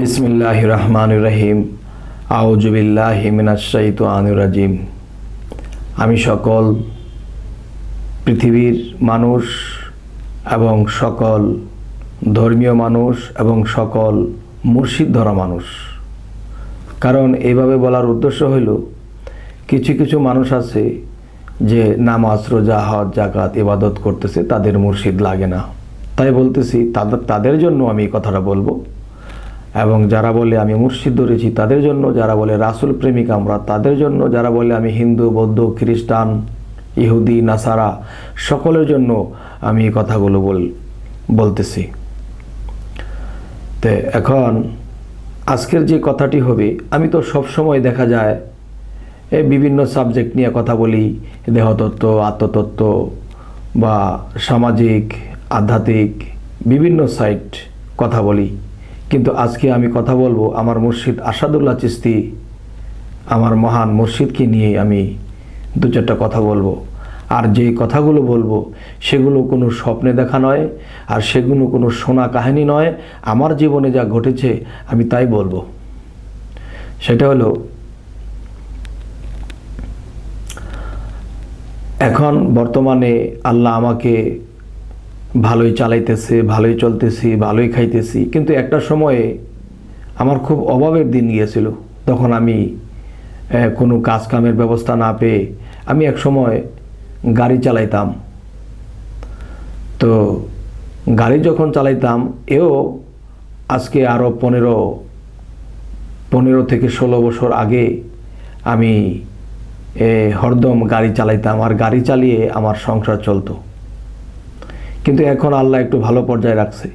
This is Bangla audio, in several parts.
বিসমিল্লাহ রহমান রহিম আউজুবিল্লাহ মিনাশাইতানুর রাজিম আমি সকল পৃথিবীর মানুষ এবং সকল ধর্মীয় মানুষ এবং সকল মুর্শিদ ধরা মানুষ। কারণ এইভাবে বলার উদ্দেশ্য হইল, কিছু কিছু মানুষ আছে যে নামাজ, রোজা, হজ জাকাত ইবাদত করতেছে, তাদের মুর্শিদ লাগে না। তাই বলতেছি, তাদের তাদের জন্য আমি কথাটা বলব। এবং যারা বলে আমি মুর্শিদ ধরেছি, তাদের জন্য যারা বলে রাসুল প্রেমিক আমরা, তাদের জন্য যারা বলে আমি হিন্দু, বৌদ্ধ, খ্রিস্টান, ইহুদি, নাসারা, সকলের জন্য আমি এই কথাগুলো বল, বলতেছি। তো এখন আজকের যে কথাটি হবে, আমি তো সব সময় দেখা যায় এই বিভিন্ন সাবজেক্ট নিয়ে কথা বলি, দেহতত্ত্ব, আত্মতত্ত্ব বা সামাজিক, আধ্যাত্মিক, বিভিন্ন সাইট কথা বলি। কিন্তু আজকে আমি কথা বলব আমার মুর্শিদ আসাদুল্লাহ চিস্তি, আমার মহান মুর্শিদকে নিয়ে আমি দু চারটা কথা বলব। আর যে কথাগুলো বলব, সেগুলো কোনো স্বপ্নে দেখা নয়, আর সেগুলো কোনো শোনা কাহিনী নয়। আমার জীবনে যা ঘটেছে, আমি তাই বলব। সেটা হলো, এখন বর্তমানে আল্লাহ আমাকে ভালোই চালাইতেছে, ভালোই চলতেছি, ভালোই খাইতেছি। কিন্তু একটা সময়ে আমার খুব অভাবের দিন গিয়েছিল। তখন আমি কোনো কাজ কামের ব্যবস্থা না পেয়ে আমি এক সময় গাড়ি চালাইতাম। তো গাড়ি যখন চালাইতাম, এও আজকে আরও পনেরো পনেরো থেকে ষোলো বছর আগে আমি হরদম গাড়ি চালাইতাম। আর গাড়ি চালিয়ে আমার সংসার চলতো। কিন্তু এখন আল্লাহ একটু ভালো পর্যায়ে রাখছে।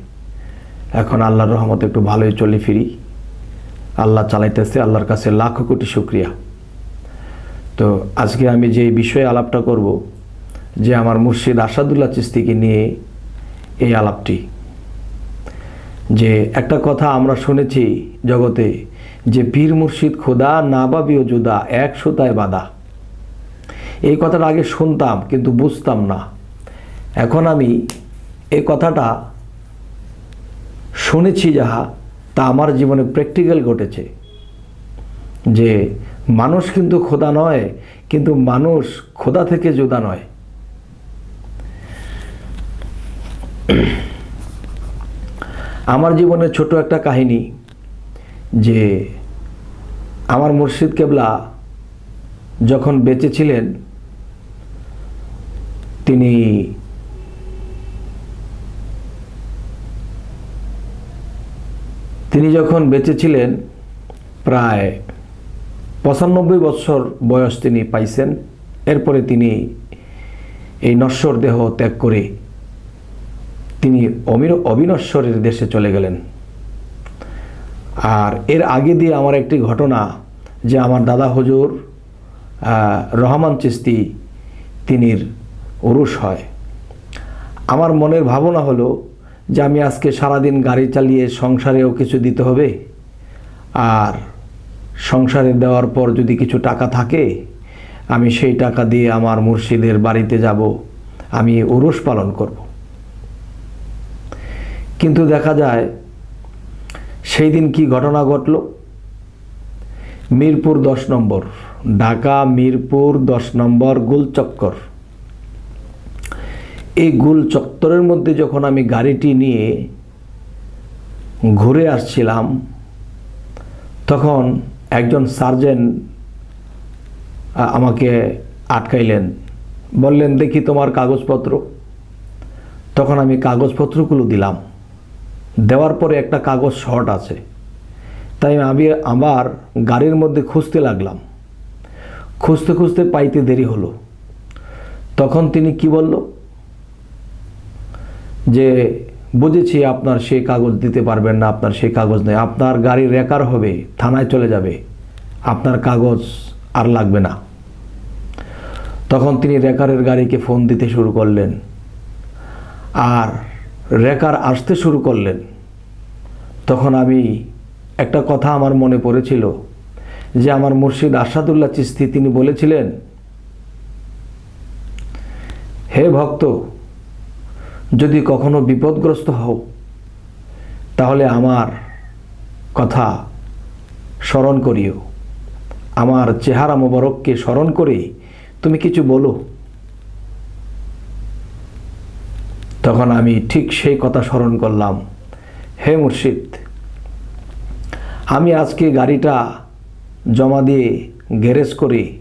এখন আল্লাহর রহমত একটু ভালোই চলি ফিরি। আল্লাহ চালাইতেছে, আল্লাহর কাছে লাখো কোটি শুক্রিয়া। তো আজকে আমি যে বিষয়ে আলাপটা করব, যে আমার মুর্শিদ আসাদুল্লাহ চিস্তিকে নিয়ে এই আলাপটি। যে একটা কথা আমরা শুনেছি জগতে, যে পীর মুর্শিদ খোদা না বাবিও জুদা এক সুতায় বাদা এই কথাটা আগে শুনতাম, কিন্তু বুঝতাম না। এখন আমি এই কথাটা শুনেছি যাহা তা আমার জীবনে প্র্যাকটিক্যাল ঘটেছে। যে মানুষ কিন্তু খোদা নয়, কিন্তু মানুষ খোদা থেকে জুদা নয়। আমার জীবনে ছোট একটা কাহিনী যে আমার মুর্শিদ কেবলা যখন বেঁচে ছিলেন, তিনি তিনি যখন বেঁচে ছিলেন, প্রায় পঁচানব্বই বছর বয়স তিনি পাইছেন। এরপরে তিনি এই নশ্বর দেহ ত্যাগ করে তিনি অমির, অবিনশ্বরের দেশে চলে গেলেন। আর এর আগে দিয়ে আমার একটি ঘটনা যে আমার দাদা হুজুর রহমান চিস্তি তিনির উরুষ হয়। আমার মনের ভাবনা হলো যে আমি আজকে সারাদিন গাড়ি চালিয়ে সংসারেও কিছু দিতে হবে, আর সংসারে দেওয়ার পর যদি কিছু টাকা থাকে, আমি সেই টাকা দিয়ে আমার মুর্শিদের বাড়িতে যাব, আমি উরুষ পালন করব। কিন্তু দেখা যায়, সেই দিন কি ঘটনা ঘটল? মিরপুর দশ নম্বর, ঢাকা মিরপুর দশ নম্বর গুলচক্কর। এই গুল চত্বরের মধ্যে যখন আমি গাড়িটি নিয়ে ঘুরে আসছিলাম, তখন একজন সার্জেন্ট আ- আমাকে আটকাইলেন। বললেন, দেখি তোমার কাগজপত্র। তখন আমি কাগজপত্রগুলো দিলাম। দেওয়ার পরে একটা কাগজ শর্ট আছে। তাই আমি আবার গাড়ির মধ্যে খুঁজতে লাগলাম। খুঁজতে খুঁজতে পাইতে দেরি হলো। তখন তিনি কি বলল? যে বুঝেছি আপনার সেই কাগজ দিতে পারবেন না, আপনার সেই কাগজ নেই। আপনার গাড়ি রেকার হবে, থানায় চলে যাবে। আপনার কাগজ আর লাগবে না। তখন তিনি রেকারের গাড়িকে ফোন দিতে শুরু করলেন। আর রেকার আসতে শুরু করলেন। তখন আমি একটা কথা আমার মনে পড়েছিল, যে আমার মুর্শিদ আসাদুল্লাহ চিস্তি তিনি বলেছিলেন, হে ভক্ত যদি কখনো বিপদগ্রস্ত হও, তাহলে আমার কথা স্মরণ করিও। আমার চেহারা মোবারককে স্মরণ করে তুমি কিছু বলো। তখন আমি ঠিক সেই কথা স্মরণ করলাম। হে মুর্শিদ, আমি আজকে গাড়িটা জমা দিয়ে গ্যারেজ করে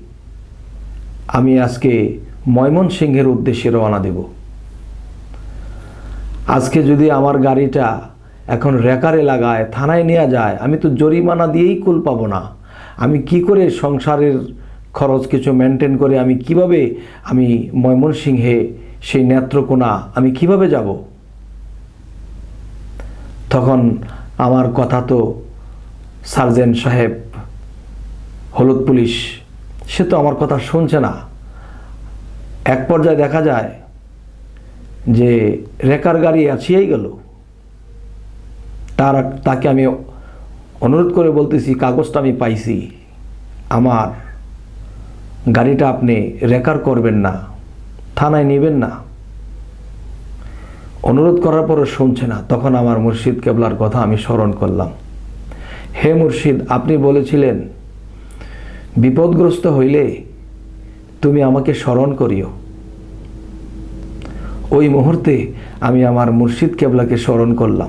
আমি আজকে ময়মনসিংহের উদ্দেশ্যে রওনা দেব। আজকে যদি আমার গাড়িটা এখন রেকারে লাগায়, থানায় নেওয়া যায়, আমি তো জরিমানা দিয়েই কুল পাবো না। আমি কি করে সংসারের খরচ কিছু মেনটেন করে, আমি কীভাবে আমি ময়মনসিংহে সেই নেত্রকোনা, আমি কীভাবে যাব? তখন আমার কথা তো সার্জেন্ট সাহেব, হলুদ পুলিশ, সে তো আমার কথা শুনছে না। এক পর্যায়ে দেখা যায় যে রেকার গাড়ি আছিয়েই গেল। তার তাকে আমি অনুরোধ করে বলতেছি, কাগজটা আমি পাইছি। আমার গাড়িটা আপনি রেকার করবেন না, থানায় নেবেন না। অনুরোধ করার পরে শুনছে না। তখন আমার মুর্শিদ কেবলার কথা আমি স্মরণ করলাম। হে মুর্শিদ, আপনি বলেছিলেন, বিপদগ্রস্ত হইলে তুমি আমাকে স্মরণ করিও। ওই মুহূর্তে আমি আমার মুর্শিদ কেবলাকে স্মরণ করলাম।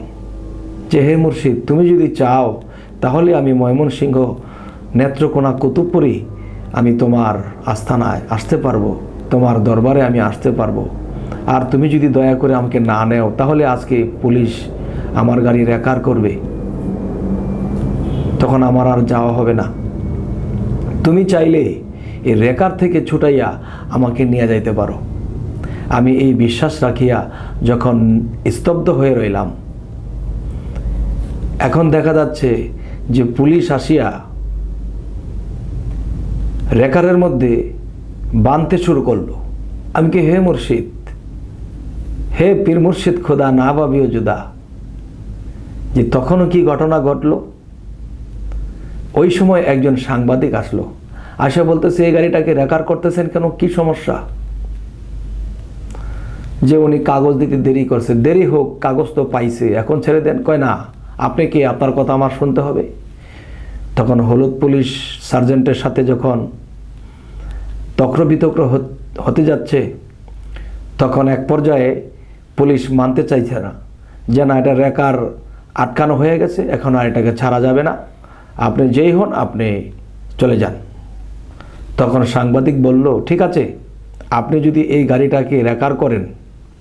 যে, হে মুর্শিদ, তুমি যদি চাও, তাহলে আমি ময়মনসিংহ নেত্রকোনা কুতুবপুরি আমি তোমার আস্থানায় আসতে পারব, তোমার দরবারে আমি আসতে পারব। আর তুমি যদি দয়া করে আমাকে না নেও, তাহলে আজকে পুলিশ আমার গাড়ি রেকার করবে। তখন আমার আর যাওয়া হবে না। তুমি চাইলে এই রেকার থেকে ছুটাইয়া আমাকে নিয়ে যাইতে পারো। আমি এই বিশ্বাস রাখিয়া যখন স্তব্ধ হয়ে রইলাম, এখন দেখা যাচ্ছে যে পুলিশ আসিয়া রেকারের মধ্যে বানতে শুরু করল। আমি কি হে মুর্শিদ, হে পীর মুর্শিদ খোদা, না ভাবিও জুদা যে তখনও কি ঘটনা ঘটলো? ওই সময় একজন সাংবাদিক আসলো, আসে বলতেছে, এই গাড়িটাকে রেকার করতেছেন কেন? কি সমস্যা? যে উনি কাগজ দিতে দেরি করছে, দেরি হোক, কাগজ তো পাইছে। এখন ছেড়ে দেন? কয়, না, আপনি কি? আপনার কথা আমার শুনতে হবে। তখন হলুদ পুলিশ সার্জেন্টের সাথে যখন তক্র বিতক্র হতে যাচ্ছে, তখন এক পর্যায়ে পুলিশ মানতে চাইছে না। যে, না, এটা রেকার আটকানো হয়ে গেছে, এখন আর এটাকে ছাড়া যাবে না। আপনি যেই হন, আপনি চলে যান। তখন সাংবাদিক বলল, ঠিক আছে, আপনি যদি এই গাড়িটাকে রেকার করেন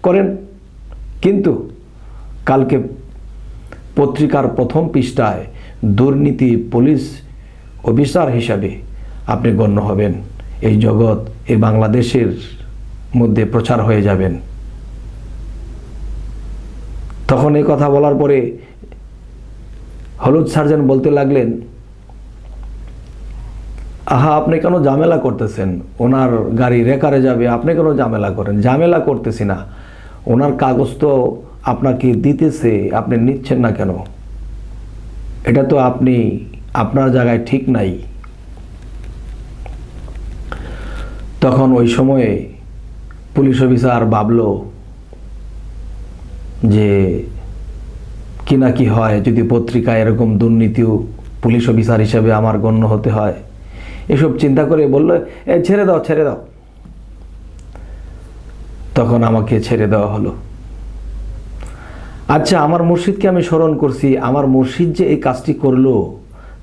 করেন। কিন্তু কালকে পত্রিকার প্রথম পৃষ্ঠায় দুর্নীতি পুলিশ অফিসার হিসাবে আপনি গণ্য হবেন। এই জগৎ, এই বাংলাদেশের মধ্যে প্রচার হয়ে যাবেন। তখন এই কথা বলার পরে হলুদ সার্জন বলতে লাগলেন, আহা, আপনি কেন ঝামেলা করতেছেন? ওনার গাড়ি রেকারে যাবে, আপনি কেন ঝামেলা করেন? ঝামেলা করতেছি না। ওনার কাগজ তো আপনাকে দিতেছে, আপনি নিচ্ছেন না কেন? এটা তো আপনি, আপনার জায়গায় ঠিক নাই। তখন ওই সময়ে পুলিশ অফিসার ভাবলো যে কি না কি হয়, যদি পত্রিকায় এরকম দুর্নীতিও পুলিশ অফিসার হিসেবে আমার গণ্য হতে হয়। এসব চিন্তা করে বলল, এ, ছেড়ে দাও ছেড়ে দাও। তখন আমাকে ছেড়ে দেওয়া হলো। আচ্ছা আমার মুর্শিদকে আমি স্মরণ করছি। আমার মুর্শিদ যে এই কাজটি করল,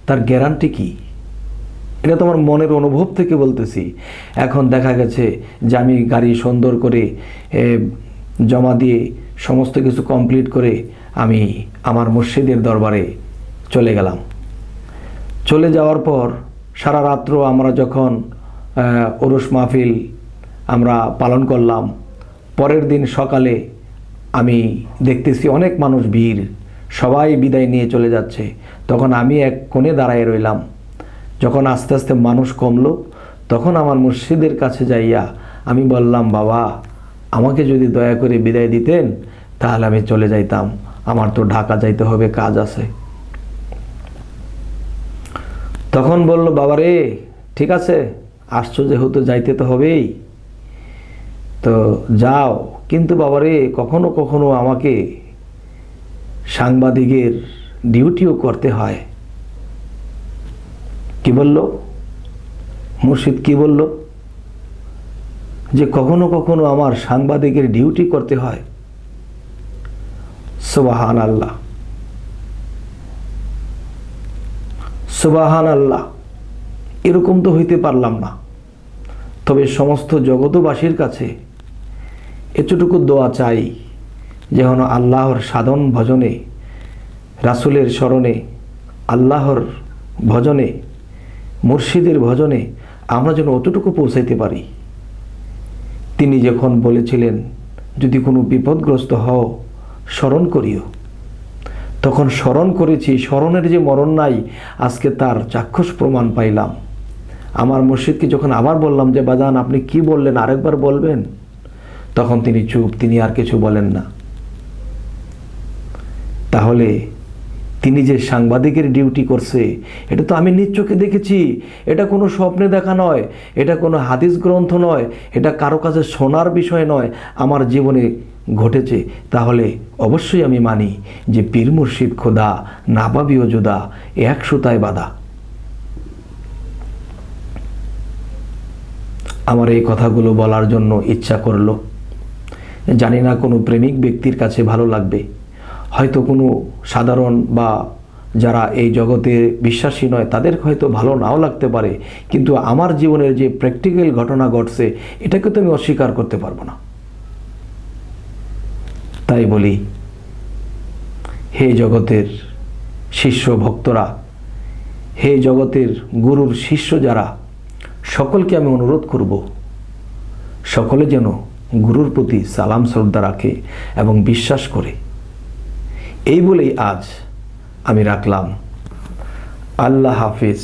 তার গ্যারান্টি কি? এটা তোমার মনের অনুভব থেকে বলতেছি। এখন দেখা গেছে যে আমি গাড়ি সুন্দর করে জমা দিয়ে সমস্ত কিছু কমপ্লিট করে আমি আমার মুর্শিদের দরবারে চলে গেলাম। চলে যাওয়ার পর সারা রাত্র আমরা যখন ওরস মাহফিল আমরা পালন করলাম পরের দিন সকালে আমি দেখতেছি অনেক মানুষ ভিড়, সবাই বিদায় নিয়ে চলে যাচ্ছে। তখন আমি এক কোণে দাঁড়ায় রইলাম। যখন আস্তে আস্তে মানুষ কমলো, তখন আমার মুর্শিদের কাছে যাইয়া আমি বললাম, বাবা, আমাকে যদি দয়া করে বিদায় দিতেন, তাহলে আমি চলে যাইতাম। আমার তো ঢাকা যাইতে হবে, কাজ আছে। তখন বলল, বাবারে, ঠিক আছে, আসছো যেহেতু যাইতে তো হবেই। তো যাও। কিন্তু বাবারে, কখনো কখনো আমাকে সাংবাদিকের ডিউটিও করতে হয়। কি বলল? মুর্শিদ কি বলল? যে কখনো কখনো আমার সাংবাদিকের ডিউটি করতে হয়। সুবাহান আল্লাহ সুবাহান আল্লাহ এরকম তো হইতে পারলাম না। তবে সমস্ত জগতবাসীর কাছে এতটুকু দোয়া চাই যেন আল্লাহর সাধন ভজনে, রাসুলের স্মরণে, আল্লাহর ভজনে, মুর্শিদের ভজনে আমরা যেন অতটুকু পৌঁছাইতে পারি। তিনি যখন বলেছিলেন, যদি কোনো বিপদগ্রস্ত হও, স্মরণ করিও। তখন স্মরণ করেছি, স্মরণের যে মরণ নাই, আজকে তার চাক্ষুষ প্রমাণ পাইলাম। আমার মুর্শিদকে যখন আবার বললাম যে, বাজান, আপনি কি বললেন? আরেকবার বলবেন? তখন তিনি চুপ, তিনি আর কিছু বলেন না। তাহলে তিনি যে সাংবাদিকের ডিউটি করছে, এটা তো আমি নিজ চোখে দেখেছি। এটা কোনো স্বপ্নে দেখা নয়, এটা কোনো হাদিস গ্রন্থ নয়, এটা কারও কাছে শোনার বিষয় নয়, আমার জীবনে ঘটেছে। তাহলে অবশ্যই আমি মানি যে পীর মুর্শিদ খোদা নাবাবিও জুদা, এক সুতায় বাঁধা। আমার এই কথাগুলো বলার জন্য ইচ্ছা করল। জানি না কোনো প্রেমিক ব্যক্তির কাছে ভালো লাগবে। হয়তো কোনো সাধারণ বা যারা এই জগতে বিশ্বাসী নয়, তাদের হয়তো ভালো নাও লাগতে পারে, কিন্তু আমার জীবনের যে প্র্যাকটিক্যাল ঘটনা ঘটছে, এটাকে তো আমি অস্বীকার করতে পারব না। তাই বলি, হে জগতের শিষ্য ভক্তরা, হে জগতের গুরুর শিষ্য যারা, সকলকে আমি অনুরোধ করব, সকলে যেন গুরুর প্রতি সালাম শ্রদ্ধা রাখে এবং বিশ্বাস করে। এই বলেই আজ আমি রাখলাম। আল্লাহ হাফিজ।